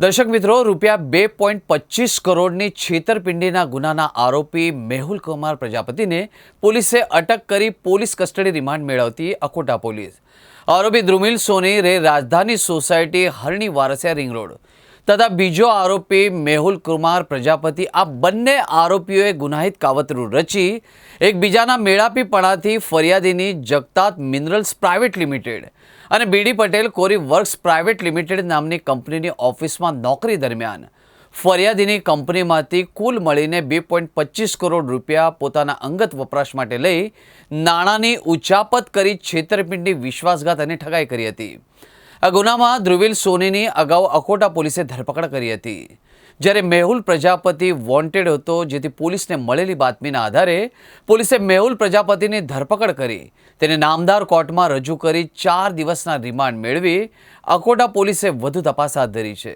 દર્શક મિત્રો, રૂપિયા બે પોઈન્ટ પચીસ કરોડની છેતરપિંડીના ગુનાના આરોપી મેહુલ કુમાર પ્રજાપતિને પોલીસે અટક કરી પોલીસ કસ્ટડી રિમાન્ડ મેળવતી અકોટા પોલીસ. આરોપી ધ્રુમિલ સોની રે Rajdhani society Harni Varasiya ring road. તથા બીજો આરોપી મેહુલ કુમાર પ્રજાપતિ, આ બંને આરોપીઓએ ગુનાહિત કાવતરું રચી એકબીજાના મેળાપીપણાથી ફરિયાદીની જગતાત મિનરલ્સ પ્રાઇવેટ લિમિટેડ અને બીડી પટેલ કોરી વર્ક્સ પ્રાઇવેટ લિમિટેડ નામની કંપનીની ઓફિસમાં નોકરી દરમિયાન ફરિયાદીની કંપનીમાંથી કુલ મળીને બે પોઈન્ટ પચીસ કરોડ રૂપિયા પોતાના અંગત વપરાશ માટે લઈ નાણાંની ઉચાપત કરી છેતરપિંડી, વિશ્વાસઘાત અને ઠગાઈ કરી હતી. આ ગુનામાં ધ્રુવિલ સોનીની અગાઉ અકોટા પોલીસે ધરપકડ કરી હતી. જ્યારે મેહુલ પ્રજાપતિ વોન્ટેડ હતો, જેથી પોલીસને મળેલી બાતમીના આધારે પોલીસે મેહુલ પ્રજાપતિની ધરપકડ કરી, તેને નામદાર કોર્ટમાં રજૂ કરી ચાર દિવસના રિમાન્ડ મેળવી અકોટા પોલીસે વધુ તપાસ હાથ ધરી છે.